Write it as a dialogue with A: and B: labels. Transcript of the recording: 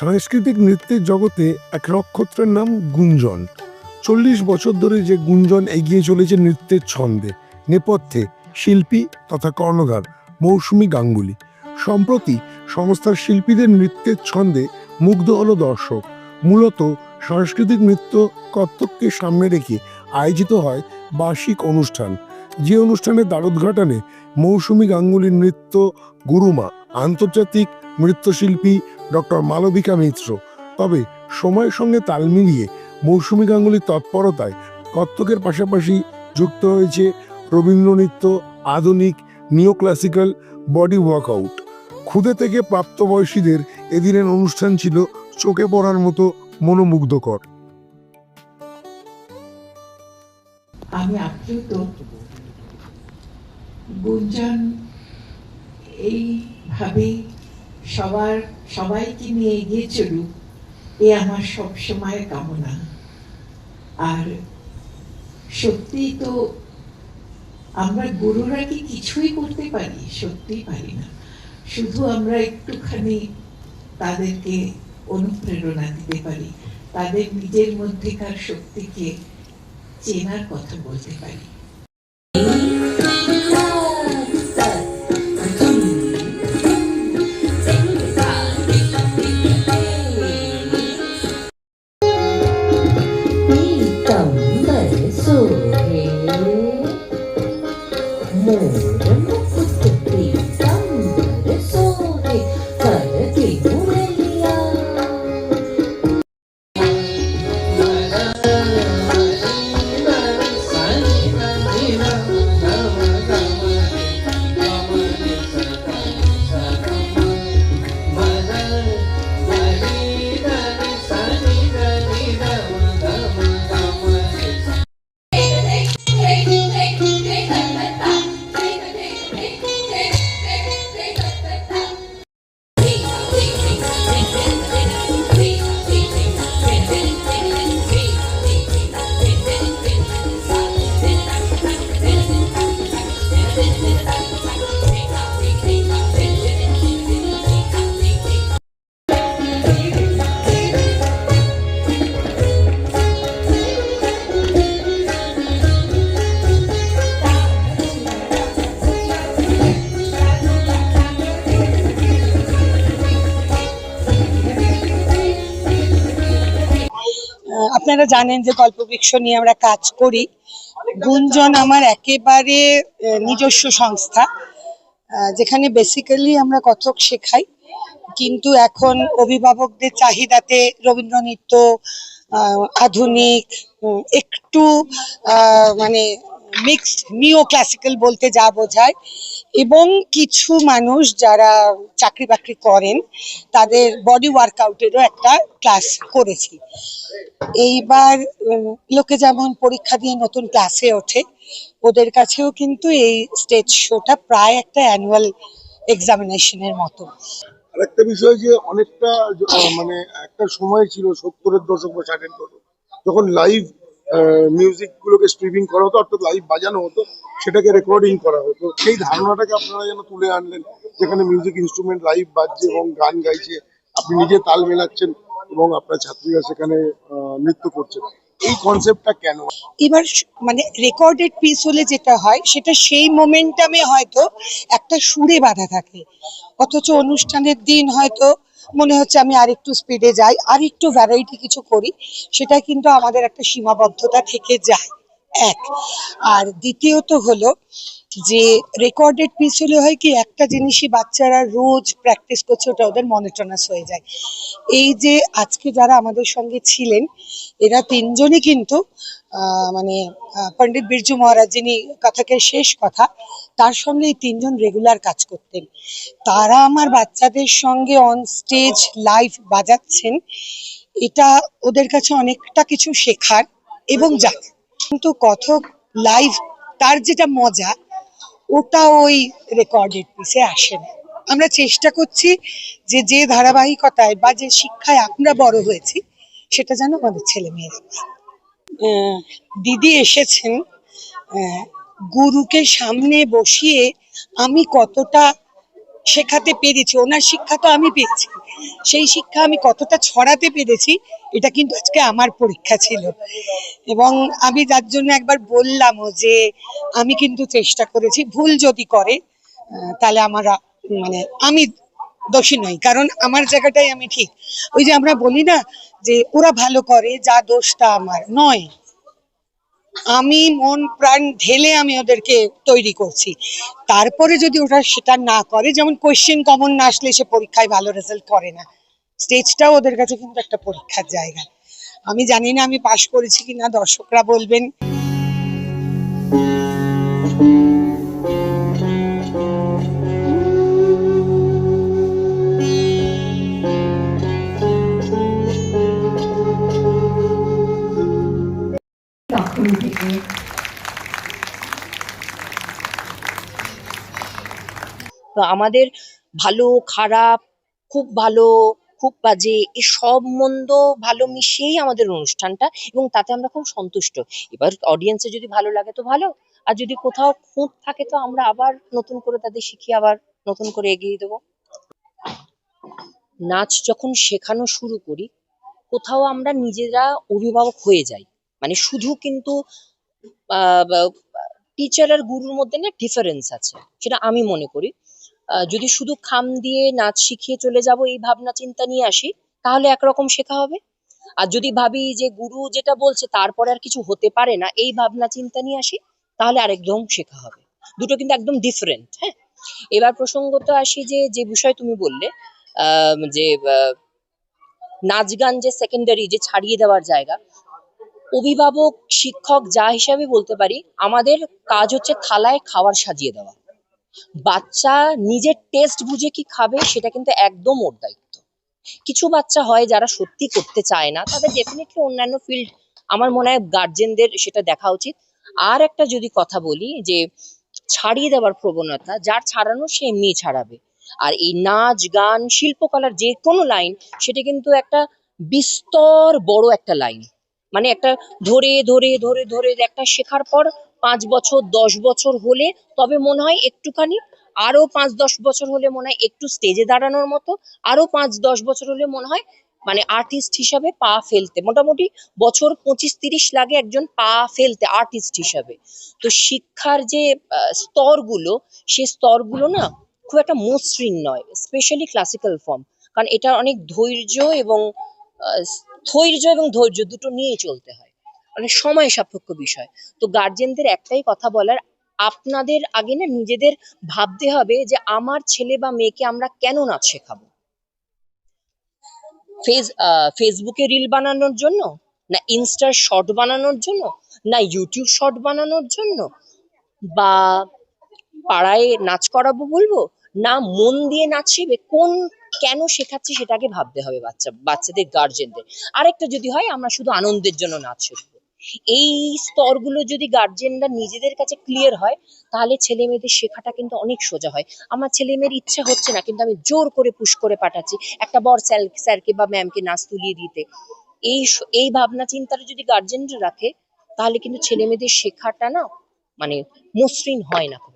A: সাংস্কৃতিক নৃত্যের জগতে এক নক্ষত্রের নাম গুঞ্জন। চল্লিশ বছর ধরে যে গুঞ্জন এগিয়ে চলেছে নৃত্যের ছন্দে, নেপথ্যে শিল্পী তথা কর্ণধার মৌসুমি গাঙ্গুলি। সম্প্রতি সংস্থার শিল্পীদের নৃত্যের ছন্দে মুগ্ধ হলো দর্শক। মূলত সাংস্কৃতিক নৃত্য কর্তব্যকে সামনে রেখে আয়োজিত হয় বার্ষিক অনুষ্ঠান। যে অনুষ্ঠানে দ্বারোদ্ঘাটনে মৌসুমি গাঙ্গুলির নৃত্য গুরুমা, আন্তর্জাতিক নৃত্যশিল্পী ডক্টর মালবিকা মিত্র। তবে সময়ের সঙ্গে তাল মিলিয়ে মৌসুমী গাঙ্গুলির তৎপরতায় কত্থকের পাশাপাশি যুক্ত হয়েছে রবীন্দ্র নৃত্য আধুনিক নিও ক্লাসিক্যাল বডি ওয়ার্কআউট ক্ষুদে থেকে প্রাপ্তবয়সীদের এদিনের অনুষ্ঠান ছিল চোখে পড়ার মতো মনোমুগ্ধকর।
B: আমি আপ্লুত। গুঞ্জন এইভাবে সবার, সবাইকে নিয়ে এগিয়ে চলুক, এ আমার সব সময় কামনা। আর সত্যি তো আমরা গুরুরা কি কিছুই করতে পারি? সত্যি পারি না। শুধু আমরা একটুখানি তাদেরকে অনুপ্রেরণা দিতে পারি, তাদের নিজের মধ্যেকার শক্তিকে চেনার কথা বলতে পারি।
C: আপনারা জানেন যে গল্পবৃক্ষ নিয়ে আমরা কাজ করি। গুঞ্জন আমার একেবারে নিজস্ব সংস্থা যেখানে বেসিক্যালি আমরা কথক শেখাই। কিন্তু এখন অভিভাবকদের চাহিদাতে রবীন্দ্র নৃত্য আধুনিক একটু মানে মিক্সড নিও ক্লাসিক্যাল বলতে যা বোঝায়। এবং কিছু মানুষ যারা চাকরি বাকরি করেন, তাদের বডি ওয়ার্কআউটেরও একটা ক্লাস করেছি। এইবার লোকে যেমন পরীক্ষা দিয়ে নতুন ক্লাসে ওঠে, ওদের কাছেও কিন্তু এই স্টেজ শোটা প্রায় একটা অ্যানুয়াল এক্সামিনেশনের মতো।
A: আরেকটা বিষয় যে অনেকটা মানে একটা সময় ছিল সত্তরের দশক বা ষাটের দশক, যখন লাইভ মিউজিক গুলোকে স্ট্রিমিং করা হতো, অর্থাৎ লাইভ বাজানো হতো, সেটাকে রেকর্ডিং করা হতো। সেই ধারণাটাকে আপনারা যেন তুলে আনলেন, যেখানে মিউজিক ইনস্ট্রুমেন্ট লাইভ বাজছে এবং গান গাইছে, আপনি নিজে তাল মেলাচ্ছেন এবং আপনার ছাত্রীরা সেখানে নৃত্য করছেন। এই কনসেপ্টটা কেন?
C: এবার মানে রেকর্ডেড পিস হলে যেটা হয়, সেটা সেই মোমেন্টামে হয়তো একটা সুরে বাঁধা থাকে। অথচ অনুষ্ঠানের দিন হয়তো মনে হচ্ছে আমি আর একটু স্পিডে যাই আর একটু ভ্যারাইটি কিছু করি, সেটা কিন্তু আমাদের একটা সীমাবদ্ধতা থেকে যায়। এক। আর দ্বিতীয়ত হলো যে রেকর্ডেড পিস হলে হয় কি, একটা জিনিসই বাচ্চারা রোজ প্র্যাকটিস করছে, ওটা ওদের মনোটনাস হয়ে যায়। এই যে আজকে যারা আমাদের সঙ্গে ছিলেন, এরা তিনজনই কিন্তু মানে পণ্ডিত বিরজু মহারাজ, যিনি কথাকের শেষ কথা, তার সঙ্গে এই তিনজন রেগুলার কাজ করতেন। তারা আমার বাচ্চাদের সঙ্গে অন স্টেজ লাইভ বাজাচ্ছেন। এটা ওদের কাছে অনেকটা কিছু শেখার এবং জানার কিন্তু কথক লাইভ তার যেটা মজা ওটা ওই রেকর্ডেড পিসে আসে না আমরা চেষ্টা করছি যে যে ধারাবাহিকতায় বা যে শিক্ষায় আমরা বড় হয়েছি, সেটা যেন আমাদের ছেলে মেয়েরা দিদি এসেছেন গুরুকে সামনে বসিয়ে আমি কতটা শেখাতে পেরেছি, ওনার শিক্ষা তো আমি পেয়েছি, সেই শিক্ষা আমি কতটা ছড়াতে পেরেছি, এটা কিন্তু আজকে আমার পরীক্ষা ছিল। এবং আমি যার জন্য একবার বললামও যে আমি কিন্তু চেষ্টা করেছি, ভুল যদি করে তাহলে আমার মানে আমি দোষী নই, কারণ আমার জায়গাটাই আমি ঠিক। ওই যে আমরা বলি না যে ওরা ভালো করে, যা দোষটা আমার, নয়। আমি মন প্রাণ ঢেলে আমি ওদেরকে তৈরি করছি। তারপরে যদি ওরা সেটা না করে, যেমন কোয়েশ্চেন কমন না আসলে সে পরীক্ষায় ভালো রেজাল্ট করে না। স্টেজটাও ওদের কাছে কিন্তু একটা পরীক্ষার জায়গা। আমি জানি না আমি পাশ করেছি কিনা, দর্শকরা বলবেন।
D: আমাদের ভালো, খারাপ, খুব ভালো, খুব বাজে এই সব মন্দ, ভালো মিশিয়েই আমাদের অনুষ্ঠানটা এবং তাতে আমরা খুব সন্তুষ্ট। এবার অডিয়েন্সে যদি ভালো লাগে তো ভালো, আর যদি কোথাও খুঁত থাকে তো আমরা আবার নতুন করে তাদের শিখিয়ে আবার নতুন করে এগিয়ে দেবো। নাচ যখন শেখানো শুরু করি, কোথাও আমরা নিজেরা অভিভাবক হয়ে যাই। মানে শুধু কিন্তু টিচার আর গুরুর মধ্যে না ডিফারেন্স আছে, সেটা আমি মনে করি। যদি শুধু খাম দিয়ে নাচ শিখিয়ে চলে যাব এই ভাবনা চিন্তা নিয়ে আসি, তাহলে একরকম শেখা হবে? আর যদি ভাবি যে গুরু যেটা বলছে তারপরে আর কিছু হতে পারে না, এই ভাবনা চিন্তা নিয়ে আসি, তাহলে আরেকদম শেখা হবে। দুটো কিন্তু একদম ডিফারেন্ট হ্যাঁ? এবার প্রসঙ্গত আসি যে যে বিষয় তুমি বললে যে নাচ গান যে সেকেন্ডারি যে ছাড়িয়ে দেওয়ার জায়গা, অভিভাবক, শিক্ষক যা হিসাবে বলতে পারি, আমাদের কাজ হচ্ছে থালায় খাবার সাজিয়ে দেওয়া। বাচ্চা নিজের টেস্ট বুঝে কি খাবে, সেটা কিন্তু একদম ওর দায়িত্ব। কিছু বাচ্চা হয় যারা সত্যি করতে চায় না, তাদের ডেফিনেটলি অন্যান্য ফিল্ড আমার মনে হয় গার্জেনদের সেটা দেখা উচিত। আর একটা যদি কথা বলি, যে ছাড়িয়ে দেওয়ার প্রবণতা, যার ছাড়ানো সে এমনিই ছাড়াবে। আর এই নাচ, গান, শিল্পকলার যে কোনো লাইন সেটা কিন্তু একটা বিস্তর বড় একটা লাইন মানে একটা ধরে ধরে ধরে ধরে, একটা শেখার পর পাঁচ বছর, দশ বছর হলে, তবে মনে হয় একটুখানি আরও পাঁচ, দশ বছর হলে মনে হয় একটু স্টেজে দাঁড়ানোর মতো আরও পাঁচ, দশ বছর হলে মনে হয় মানে আর্টিস্ট হিসাবে পা ফেলতে। মোটামুটি বছর পঁচিশ, তিরিশ লাগে একজন পা ফেলতে আর্টিস্ট হিসাবে। তো শিক্ষার যে স্তরগুলো, সে স্তরগুলো না খুব একটা মসৃণ নয় স্পেশালি ক্লাসিক্যাল ফর্ম কারণ এটা অনেক ধৈর্য এবং ধৈর্য এবং ধৈর্য দুটো নিয়ে চলতে হয়। মানে সময় সাপেক্ষ বিষয়। তো গার্জেনদের একটাই কথা বলার, আপনাদের আগে না নিজেদের ভাবতে হবে যে আমার ছেলে বা মেয়েকে আমরা কেন নাচ শেখাবো? ফেস ফেসবুকে রিল বানানোর জন্য? না ইনস্টার শর্ট বানানোর জন্য? না ইউটিউব শর্ট বানানোর জন্য? বা পাড়ায় নাচ করাবো বলব? না মন দিয়ে নাচ শিখবে? কোন, কেন শেখাচ্ছি সেটাকে ভাবতে হবে বাচ্চা, বাচ্চাদের গার্জেনদের আরেকটা যদি হয়, আমরা শুধু আনন্দের জন্য নাচ শিখব। এই স্তরগুলো যদি গার্জেনরা নিজেদের কাছে ক্লিয়ার হয়, তাহলে ছেলে মেয়েদের শেখাটা কিন্তু অনেক সোজা হয় আমার ছেলে মেয়ের ইচ্ছা হচ্ছে না, কিন্তু আমি জোর করে পুশ করে পাঠাচ্ছি একটা বর স্যার স্যারকে বা ম্যামকে নাচ তুলিয়ে দিতে এই এই ভাবনা চিন্তাটা যদি গার্জেনরা রাখে, তাহলে কিন্তু ছেলে মেয়েদের শেখাটা না মানে মসৃণ হয় না খুব।